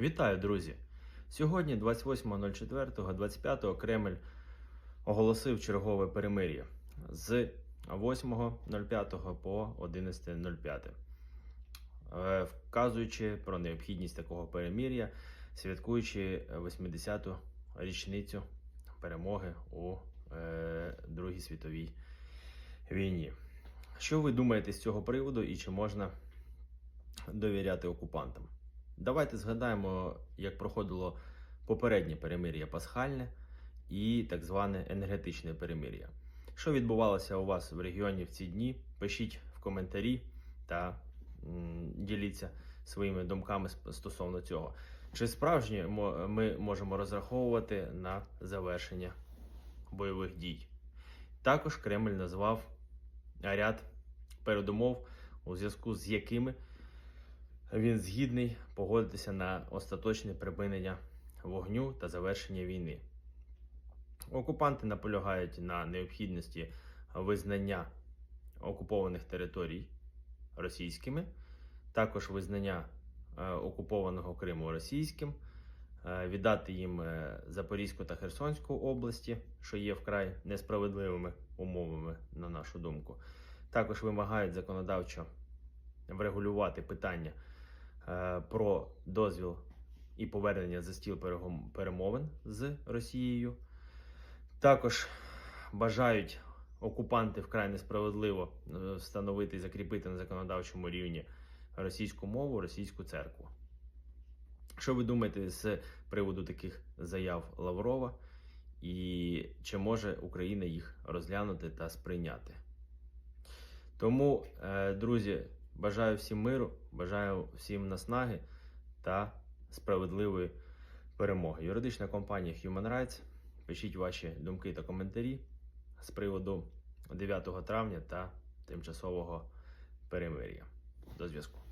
Вітаю, друзі! Сьогодні, 28.04.25, Кремль оголосив чергове перемир'я з 8.05 по 11.05, е, вказуючи про необхідність такого перемир'я, святкуючи 80-ту річницю перемоги у е, Другій світовій війні. Що ви думаєте з цього приводу і чи можна довіряти окупантам? Давайте згадаємо, як проходило попереднє перемир'я пасхальне і так зване енергетичне перемир'я. Що відбувалося у вас в регіоні в ці дні? Пишіть в коментарі та діліться своїми думками стосовно цього. Чи справжньо ми можемо розраховувати на завершення бойових дій? Також Кремль назвав ряд передумов, у зв'язку з якими він згідний погодитися на остаточне припинення вогню та завершення війни. Окупанти наполягають на необхідності визнання окупованих територій російськими, також визнання е, окупованого Криму російським, е, віддати їм е, Запорізьку та Херсонську області, що є вкрай несправедливими умовами, на нашу думку. Також вимагають законодавчо врегулювати питання про дозвіл і повернення за стіл перемовин з Росією. Також бажають окупанти вкрай несправедливо е, встановити і закріпити на законодавчому рівні російську мову, російську церкву. Що ви думаєте з приводу таких заяв Лаврова? І чи може Україна їх розглянути та сприйняти? Тому, е, друзі, бажаю всім миру, бажаю всім наснаги та справедливої перемоги. Юридична компанія Human Rights. Пишіть ваші думки та коментарі з приводу 9 травня та тимчасового перемир'я. До зв'язку.